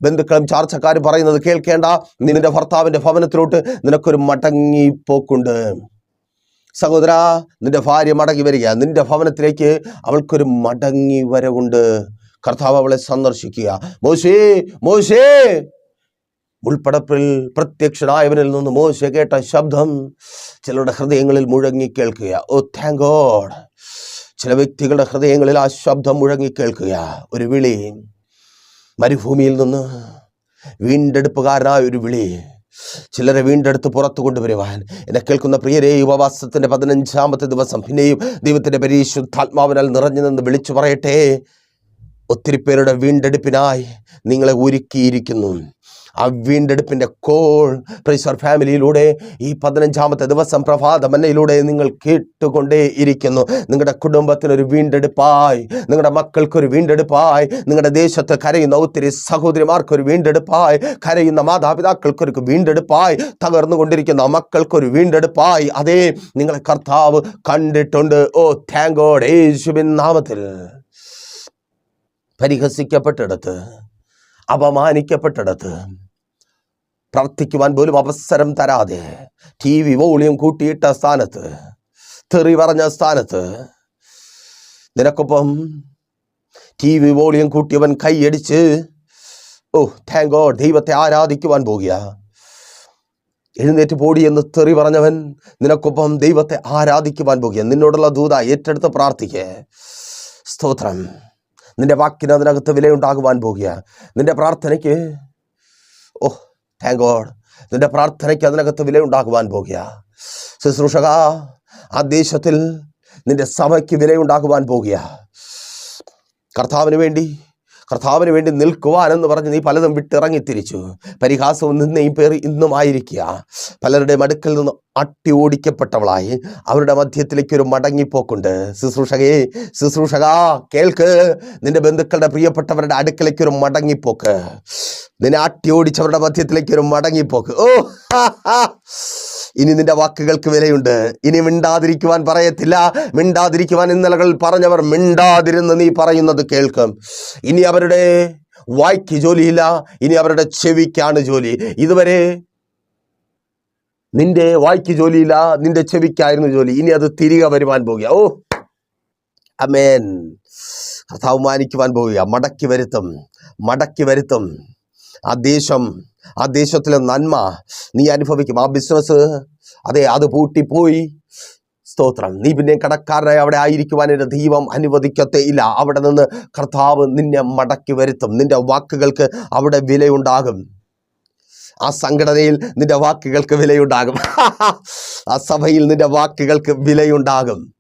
ബന്ധുക്കളും ചാർച്ചക്കാരും പറയുന്നത് കേൾക്കേണ്ട. നിന്റെ ഭർത്താവിന്റെ ഭവനത്തിലോട്ട് നിനക്കൊരു മടങ്ങിപ്പോക്കുണ്ട്. സഹോദര നിന്റെ ഭാര്യ മടങ്ങി വരിക. നിന്റെ ഭവനത്തിലേക്ക് അവൾക്കൊരു മടങ്ങി വരവുണ്ട്. കർത്താവ് അവളെ സന്ദർശിക്കുക. മോശേ മോശേ! ഉൾപ്പടപ്പിൽ പ്രത്യക്ഷനായവനിൽ നിന്ന് മോശ കേട്ട ശബ്ദം ചിലരുടെ ഹൃദയങ്ങളിൽ മുഴങ്ങി കേൾക്കുക. ഓ താങ്ക് ഗോഡ് ചില വ്യക്തികളുടെ ഹൃദയങ്ങളിൽ ആ ശബ്ദം മുഴങ്ങി കേൾക്കുക. ഒരു വിളി. മരുഭൂമിയിൽ നിന്ന് വീണ്ടെടുപ്പുകാരനായ ഒരു വിളി ചിലരെ വീണ്ടെടുത്ത് പുറത്തു കൊണ്ടുവരുവാൻ. എന്നെ കേൾക്കുന്ന പ്രിയരെ ഉപവാസത്തിന്റെ പതിനഞ്ചാമത്തെ ദിവസം പിന്നെയും ദൈവത്തിന്റെ പരിശുദ്ധാത്മാവിനാൽ നിറഞ്ഞു നിന്ന് വിളിച്ചു പറയട്ടെ. ഒത്തിരി പേരുടെ വീണ്ടെടുപ്പിനായി നിങ്ങളെ ഒരുക്കിയിരിക്കുന്നു. ആ വീണ്ടെടുപ്പിന്റെ കോൾ പ്രൈസർ ഫാമിലിയിലൂടെ ഈ പതിനഞ്ചാമത്തെ ദിവസം പ്രഭാത മന്നയിലൂടെ നിങ്ങൾ കേട്ടുകൊണ്ടേ ഇരിക്കുന്നു. നിങ്ങളുടെ കുടുംബത്തിനൊരു വീണ്ടെടുപ്പായി. നിങ്ങളുടെ മക്കൾക്കൊരു വീണ്ടെടുപ്പായി. നിങ്ങളുടെ ദേശത്ത് കരയുന്ന ഒത്തിരി സഹോദരിമാർക്കൊരു വീണ്ടെടുപ്പായി. കരയുന്ന മാതാപിതാക്കൾക്കൊരു വീണ്ടെടുപ്പായി. തകർന്നുകൊണ്ടിരിക്കുന്ന മക്കൾക്കൊരു വീണ്ടെടുപ്പായി. അതേ നിങ്ങളെ കർത്താവ് കണ്ടിട്ടുണ്ട്. ഓ താങ്ക് ഗോഡ് യേശുബിൻ നാമത്തിൽ. പരിഹസിക്കപ്പെട്ടിടത്ത് അപമാനിക്കപ്പെട്ടിടത്ത് പ്രാർത്ഥിക്കുവാൻ പോലും അവസരം തരാതെ ടി വി വോളിയം കൂട്ടിയിട്ട സ്ഥാനത്ത് തെറി പറഞ്ഞ സ്ഥാനത്ത് നിനക്കൊപ്പം ടി വി വോളിയം കൂട്ടിയവൻ കൈയടിച്ച് ഓ താങ്ക് ഗോഡ് ദൈവത്തെ ആരാധിക്കുവാൻ പോകുക. എഴുന്നേറ്റ് പോടി എന്ന് തെറി പറഞ്ഞവൻ നിനക്കൊപ്പം ദൈവത്തെ ആരാധിക്കുവാൻ പോകുക. നിന്നോടുള്ള ദൂത ഏറ്റെടുത്ത് പ്രാർത്ഥിക്കേ. സ്തോത്രം. നിന്റെ വാക്കിന് അതിനകത്ത് വിലയുണ്ടാകുവാൻ പോകുക. നിന്റെ പ്രാർത്ഥനയ്ക്ക് ഓ താങ്ക് ഗോഡ് നിന്റെ പ്രാർത്ഥനയ്ക്ക് അതിനകത്ത് വിലയുണ്ടാകുവാൻ പോകുക. ശുശ്രൂഷക ആ ദേശത്തിൽ നിന്റെ സഭയ്ക്ക് വിലയുണ്ടാകുവാൻ പോകുക. കർത്താവിന് വേണ്ടി കർത്താവിന് വേണ്ടി നിൽക്കുവാൻ എന്ന് പറഞ്ഞ് നീ പലതും വിട്ടിറങ്ങി തിരിച്ചു. പരിഹാസവും നിന്നെയും ഇന്നും ആയിരിക്കുക പലരുടെ അടുക്കൽ നിന്ന് അട്ടി ഓടിക്കപ്പെട്ടവളായി അവരുടെ മധ്യത്തിലേക്ക് ഒരു മടങ്ങിപ്പോക്കുണ്ട്. ശുശ്രൂഷകയെ ശുശ്രൂഷക കേൾക്ക്. നിന്റെ ബന്ധുക്കളുടെ പ്രിയപ്പെട്ടവരുടെ അടുക്കലേക്ക് ഒരു മടങ്ങിപ്പോക്ക്. നിന്നെ അട്ടി ഓടിച്ചവരുടെ മധ്യത്തിലേക്ക് ഒരു മടങ്ങിപ്പോക്ക്. ഓ. ഇനി നിന്റെ വാക്കുകൾക്ക് വിലയുണ്ട്. ഇനി മിണ്ടാതിരിക്കുവാൻ പറയത്തില്ല. മിണ്ടാതിരിക്കുവാൻ ഇന്നലകൾ പറഞ്ഞവർ മിണ്ടാതിരുന്ന് നീ പറയുന്നത് കേൾക്കും. ഇനി അവരുടെ വായ്ക്ക് ജോലിയില്ല. ഇനി അവരുടെ ചെവിക്കാണ് ജോലി. ഇതുവരെ നിന്റെ വായ്ക്ക് ജോലിയില്ല. നിന്റെ ചെവിക്കായിരുന്നു ജോലി. ഇനി അത് തിരികെ വരുവാൻ പോകുക. ഓ അമേൻ കർത്താവ് മാനിക്കുവാൻ പോവുക മടക്കി വരുത്തും. മടക്കി വരുത്തും. ആ ദേശം ആ ദേശത്തിലെ നന്മ നീ അനുഭവിക്കും. ആ ബിസിനസ് അതെ അത് പൂട്ടിപ്പോയി. സ്തോത്രം. നീ പിന്നെ കടക്കാരനായി അവിടെ ആയിരിക്കുവാൻ എന്റെ ദൈവം അനുവദിക്കത്തേ ഇല്ല. അവിടെ നിന്ന് കർത്താവ് നിന്നെ മടക്കി വരുത്തും. നിന്റെ വാക്കുകൾക്ക് അവിടെ വിലയുണ്ടാകും. ആ സംഘടനയിൽ നിന്റെ വാക്കുകൾക്ക് വിലയുണ്ടാകും. ആ സഭയിൽ നിന്റെ വാക്കുകൾക്ക് വിലയുണ്ടാകും.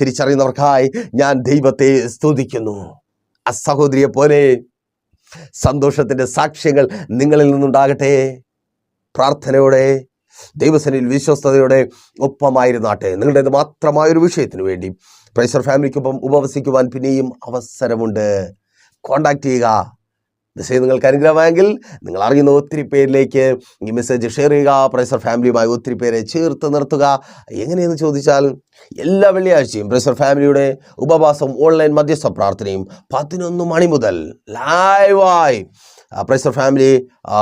തിരിച്ചറിയുന്നവർക്കായി ഞാൻ ദൈവത്തെ സ്തുതിക്കുന്നു. ആ സഹോദരിയെ പോലെ സന്തോഷത്തിന്റെ സാക്ഷ്യങ്ങൾ നിങ്ങളിൽ നിന്നുണ്ടാകട്ടെ. പ്രാർത്ഥനയോടെ ദൈവസനയിൽ വിശ്വസ്തയോടെ ഒപ്പമായിരുന്നാട്ടെ. നിങ്ങളുടേത് മാത്രമായ ഒരു വിഷയത്തിന് വേണ്ടി. പ്രൈസർ ഫാമിലിക്കൊപ്പം ഉപവസിക്കുവാൻ പിന്നെയും അവസരമുണ്ട്. കോണ്ടാക്ട് ചെയ്യുക. മെസ്സേജ് നിങ്ങൾക്ക് അനുഗ്രഹമായെങ്കിൽ നിങ്ങൾ അറിയുന്ന ഒത്തിരി പേരിലേക്ക് ഈ മെസ്സേജ് ഷെയർ ചെയ്യുക പ്രൈസർ ഫാമിലിയുമായി ഒത്തിരി പേരെ ചേർത്ത് നിർത്തുക. എങ്ങനെയെന്ന് ചോദിച്ചാൽ എല്ലാ വെള്ളിയാഴ്ചയും പ്രൈസർ ഫാമിലിയുടെ ഉപവാസം ഓൺലൈൻ മധ്യസ്ഥ പ്രാർത്ഥനയും പതിനൊന്ന് മണി മുതൽ ലൈവായി പ്രൈസർ ഫാമിലി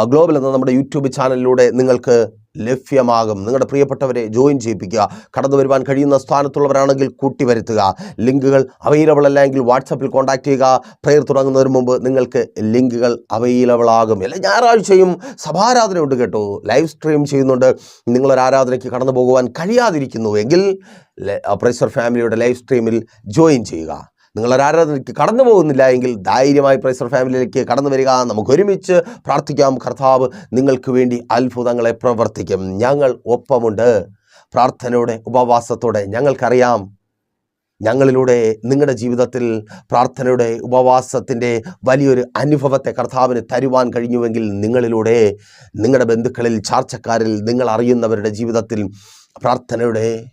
ഗ്ലോബൽ എന്ന നമ്മുടെ യൂട്യൂബ് ചാനലിലൂടെ നിങ്ങൾക്ക് ലഭ്യമാകും. നിങ്ങളുടെ പ്രിയപ്പെട്ടവരെ ജോയിൻ ചെയ്യിപ്പിക്കുക. കടന്നു വരുവാൻ കഴിയുന്ന സ്ഥാനത്തുള്ളവരാണെങ്കിൽ കൂട്ടി വരുത്തുക ലിങ്കുകൾ അവൈലബിൾ അല്ലെങ്കിൽ വാട്സപ്പിൽ കോൺടാക്ട് ചെയ്യുക. പ്രെയർ തുടങ്ങുന്നതിന് മുമ്പ് നിങ്ങൾക്ക് ലിങ്കുകൾ അവൈലബിൾ ആകും എല്ലാ ഞായറാഴ്ചയും സഭാരാധന ഉണ്ട് കേട്ടോ. ലൈവ് സ്ട്രീം ചെയ്യുന്നുണ്ട്. നിങ്ങളൊരു ആരാധനയ്ക്ക് കടന്നു പോകുവാൻ കഴിയാതിരിക്കുന്നു എങ്കിൽ ഫാമിലിയുടെ ലൈവ് സ്ട്രീമിൽ ജോയിൻ ചെയ്യുക. നിങ്ങളൊരു ആരാധനയ്ക്ക് കടന്നു പോകുന്നില്ല എങ്കിൽ ധൈര്യമായി പ്രൈസർ ഫാമിലിയിലേക്ക് കടന്നു വരിക. നമുക്ക് ഒരുമിച്ച് പ്രാർത്ഥിക്കാം. കർത്താവ് നിങ്ങൾക്ക് വേണ്ടി അത്ഭുതങ്ങളെ പ്രവർത്തിക്കും. ഞങ്ങൾ ഒപ്പമുണ്ട്. പ്രാർത്ഥനയുടെ ഉപവാസത്തോടെ ഞങ്ങൾക്കറിയാം. ഞങ്ങളിലൂടെ നിങ്ങളുടെ ജീവിതത്തിൽ പ്രാർത്ഥനയുടെ ഉപവാസത്തിന്റെ വലിയൊരു അനുഭവത്തെ കർത്താവിന് തരുവാൻ കഴിഞ്ഞുവെങ്കിൽ നിങ്ങളിലൂടെ നിങ്ങളുടെ ബന്ധുക്കളിൽ ചാർച്ചക്കാരിൽ നിങ്ങൾ അറിയുന്നവരുടെ ജീവിതത്തിൽ പ്രാർത്ഥനയുടെ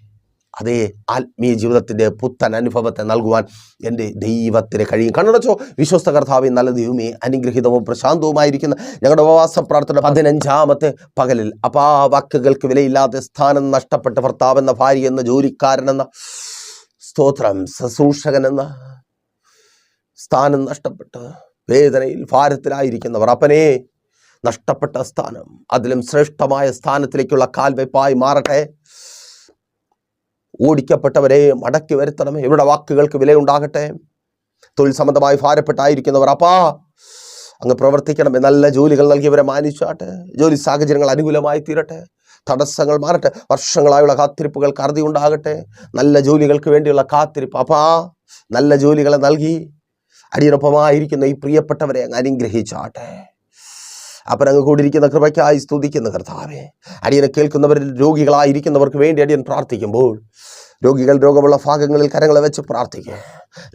അതേ ആത്മീയ ജീവിതത്തിന്റെ പുത്തൻ അനുഭവത്തെ നൽകുവാൻ എന്റെ ദൈവത്തിന് കഴിയും. കണ്ണടച്ചോ വിശ്വസ്ത കർത്താവ് നല്ല ദൈവമേ അനുഗ്രഹീതവും പ്രശാന്തവുമായിരിക്കുന്ന ഞങ്ങളുടെ ഉപവാസ പ്രാർത്ഥന പതിനഞ്ചാമത്തെ പകലിൽ അപ്പാ വാക്കുകൾക്ക് വിലയില്ലാതെ സ്ഥാനം നഷ്ടപ്പെട്ട ഭർത്താവെന്ന ഭാര്യ എന്ന ജോലിക്കാരനെന്ന സ്തോത്രം ശുശ്രൂഷകനെന്ന സ്ഥാനം നഷ്ടപ്പെട്ട് വേദനയിൽ ഭാരത്തിലായിരിക്കുന്നവർ അപ്പനെ നഷ്ടപ്പെട്ട സ്ഥാനം അതിലും ശ്രേഷ്ഠമായ സ്ഥാനത്തിലേക്കുള്ള കാൽവെപ്പായി മാറട്ടെ. ഓടിക്കപ്പെട്ടവരെ മടക്കി വരുത്തണമേ. ഇവരുടെ വാക്കുകൾക്ക് വിലയുണ്ടാകട്ടെ. തൊഴിൽ സംബന്ധമായി ഭാരപ്പെട്ടായിരിക്കുന്നവർ അപ്പാ അങ്ങ് പ്രവർത്തിക്കണമേ. നല്ല ജോലികൾ നൽകിയവരെ മാനിച്ചാട്ടെ. ജോലി സാഹചര്യങ്ങൾ അനുകൂലമായി തീരട്ടെ. തടസ്സങ്ങൾ മാറട്ടെ. വർഷങ്ങളായുള്ള കാത്തിരിപ്പുകൾ കറുതി ഉണ്ടാകട്ടെ നല്ല ജോലികൾക്ക് വേണ്ടിയുള്ള കാത്തിരിപ്പ്. അപ്പാ നല്ല ജോലികളെ നൽകി അടിയനൊപ്പമായിരിക്കുന്ന ഈ പ്രിയപ്പെട്ടവരെ അങ്ങ് അനുഗ്രഹിച്ചാട്ടെ. അപ്പൻ അങ്ങ് കൂടിയിരിക്കുന്ന കൃപയ്ക്കായി സ്തുതിക്കുന്ന കർത്താവെ. അടിയനെ കേൾക്കുന്നവരിൽ രോഗികളായിരിക്കുന്നവർക്ക് വേണ്ടി അടിയൻ പ്രാർത്ഥിക്കുമ്പോൾ രോഗികൾ രോഗമുള്ള ഭാഗങ്ങളിൽ കരങ്ങളെ വെച്ച് പ്രാർത്ഥിക്കുക.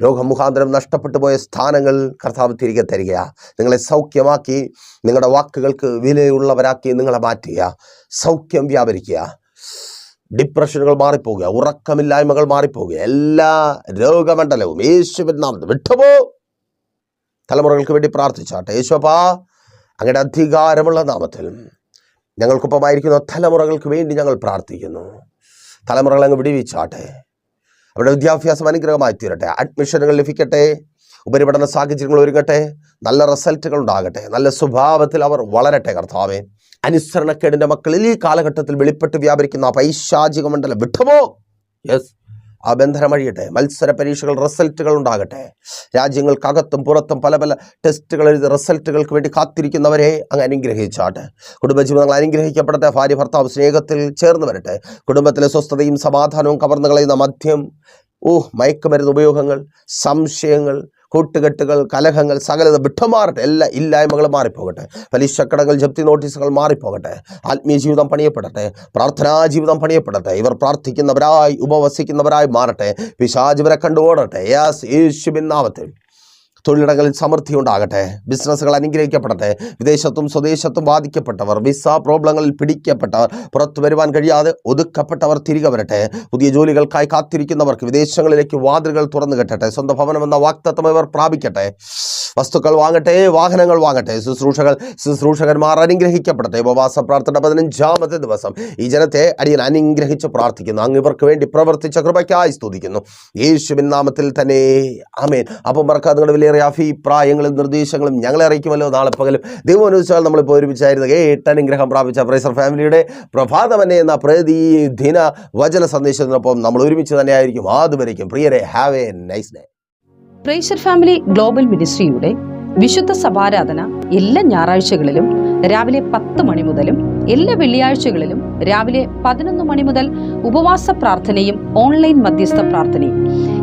രോഗം മുഖാന്തരം നഷ്ടപ്പെട്ടു പോയ സ്ഥാനങ്ങൾ കർത്താവ് തിരികെ തരിക. നിങ്ങളെ സൗഖ്യമാക്കി നിങ്ങളുടെ വാക്കുകൾക്ക് വിലയുള്ളവരാക്കി നിങ്ങളെ മാറ്റുക. സൗഖ്യം വ്യാപരിക്കുക. ഡിപ്രഷനുകൾ മാറിപ്പോവുക ഉറക്കമില്ലായ്മകൾ മാറിപ്പോവുക എല്ലാ രോഗമണ്ഡലവും യേശുവിൻ നാമത്തിൽ വിട്ടുപോ തലമുറകൾക്ക് വേണ്ടി പ്രാർത്ഥിച്ചാട്ടെ. യേശുപ്പാ അങ്ങയുടെ അധികാരമുള്ള നാമത്തിൽ ഞങ്ങൾക്കൊപ്പമായിരിക്കുന്ന തലമുറകൾക്ക് വേണ്ടി ഞങ്ങൾ പ്രാർത്ഥിക്കുന്നു. തലമുറകൾ അങ്ങ് വിടിവിച്ചാട്ടെ. അവരുടെ വിദ്യാഭ്യാസം അനുഗ്രഹമായി തീരട്ടെ. അഡ്മിഷനുകൾ ലഭിക്കട്ടെ. ഉപരിപഠന സാഹചര്യങ്ങൾ ഒരുങ്ങട്ടെ. നല്ല റിസൾട്ടുകൾ ഉണ്ടാകട്ടെ. നല്ല സ്വഭാവത്തിൽ അവർ വളരട്ടെ കർത്താവെ. അനുസരണക്കേടിന്റെ മക്കളിൽ ഈ കാലഘട്ടത്തിൽ വെളിപ്പെട്ട് വ്യാപരിക്കുന്ന പൈശാചിക മണ്ഡലം വിട്ടുമോ യെസ്. ആ ബന്ധനം അഴിയട്ടെ മത്സര പരീക്ഷകൾ റിസൾട്ടുകൾ ഉണ്ടാകട്ടെ. രാജ്യങ്ങൾക്കകത്തും പുറത്തും പല പല ടെസ്റ്റുകൾ എഴുതി റിസൾട്ടുകൾക്ക് വേണ്ടി കാത്തിരിക്കുന്നവരെ അങ്ങ് അനുഗ്രഹിച്ചാട്ടെ. കുടുംബജീവിതങ്ങൾ അനുഗ്രഹിക്കപ്പെടട്ടെ ഭാര്യ ഭർത്താവ് സ്നേഹത്തിൽ ചേർന്ന് വരട്ടെ. കുടുംബത്തിലെ സ്വസ്ഥതയും സമാധാനവും കവർന്നു മദ്യം ഓ മയക്കുമരുന്ന് ഉപയോഗങ്ങൾ സംശയങ്ങൾ കൂട്ടുകെട്ടുകൾ കലഹങ്ങൾ സകലത വിട്ടുമാറട്ടെ. എല്ലാ ഇല്ലായ്മകളും മാറിപ്പോകട്ടെ. പലിശക്കടങ്ങൾ ജപ്തി നോട്ടീസുകൾ മാറിപ്പോകട്ടെ. ആത്മീയ ജീവിതം പണിയപ്പെടട്ടെ. പ്രാർത്ഥനാ ജീവിതം പണിയപ്പെടട്ടെ. ഇവർ പ്രാർത്ഥിക്കുന്നവരായി ഉപവസിക്കുന്നവരായി മാറട്ടെ. പിശാചിവരെ കണ്ടു ഓടട്ടെ യാസ് യേശുബിൻ നാമത്തിൽ. തൊഴിലിടങ്ങളിൽ സമൃദ്ധി ഉണ്ടാകട്ടെ ബിസിനസ്സുകൾ അനുഗ്രഹിക്കപ്പെടട്ടെ. വിദേശത്തും സ്വദേശത്തും ബാധിക്കപ്പെട്ടവർ വിസ പ്രോബ്ലങ്ങളിൽ പിടിക്കപ്പെട്ടവർ പുറത്തു വരുവാൻ കഴിയാതെ ഒതുക്കപ്പെട്ടവർ തിരികെ വരട്ടെ. പുതിയ ജോലികൾക്കായി കാത്തിരിക്കുന്നവർക്ക് വിദേശങ്ങളിലേക്ക് വാതിലുകൾ തുറന്നു കെട്ടട്ടെ. സ്വന്തം ഭവനമെന്ന വാക്തത്വം ഇവർ പ്രാപിക്കട്ടെ. വസ്തുക്കൾ വാങ്ങട്ടെ വാഹനങ്ങൾ വാങ്ങട്ടെ. ശുശ്രൂഷകൾ ശുശ്രൂഷകന്മാർ അനുഗ്രഹിക്കപ്പെടട്ടെ. ഉപവാസ പ്രാർത്ഥന പതിനഞ്ചാമത്തെ ദിവസം. ഈ ജനത്തെ അടിയൻ അനുഗ്രഹിച്ച് പ്രാർത്ഥിക്കുന്നു. അങ്ങ് ഇവർക്ക് വേണ്ടി പ്രവർത്തിച്ച കൃപയ്ക്കായി സ്തുതിക്കുന്നു. യേശുവിൻ നാമത്തിൽ തന്നെ. ആമേൻ. അപ്പം മറക്കാതെ നിങ്ങളുടെ വിലയേറിയ അഭിപ്രായങ്ങളും നിർദ്ദേശങ്ങളും ഞങ്ങളെ അറിയിക്കുമല്ലോ. നാളെ പകലും ദൈവം അനുവദിച്ചാൽ നമ്മളിപ്പോൾ ഒരുമിച്ചായിരുന്നു എട്ട് അനുഗ്രഹം പ്രാപിച്ച പ്രൈസർ ഫാമിലിയുടെ പ്രഭാതമനെ എന്ന പ്രതിദിന വചന സന്ദേശത്തിനൊപ്പം നമ്മൾ ഒരുമിച്ച് തന്നെ ആയിരിക്കും പ്രിയരെ have a nice day praiser family global മിനിസ്ട്രിയുടെ വിശുദ്ധ സഭാരാധന എല്ലാ ഞായറാഴ്ചകളിലും രാവിലെ പത്ത് മണി മുതലും എല്ലാ വെള്ളിയാഴ്ചകളിലും രാവിലെ പതിനൊന്ന് മണി മുതൽ ഉപവാസ പ്രാർത്ഥനയും ഓൺലൈൻ മധ്യസ്ഥ പ്രാർത്ഥനയും.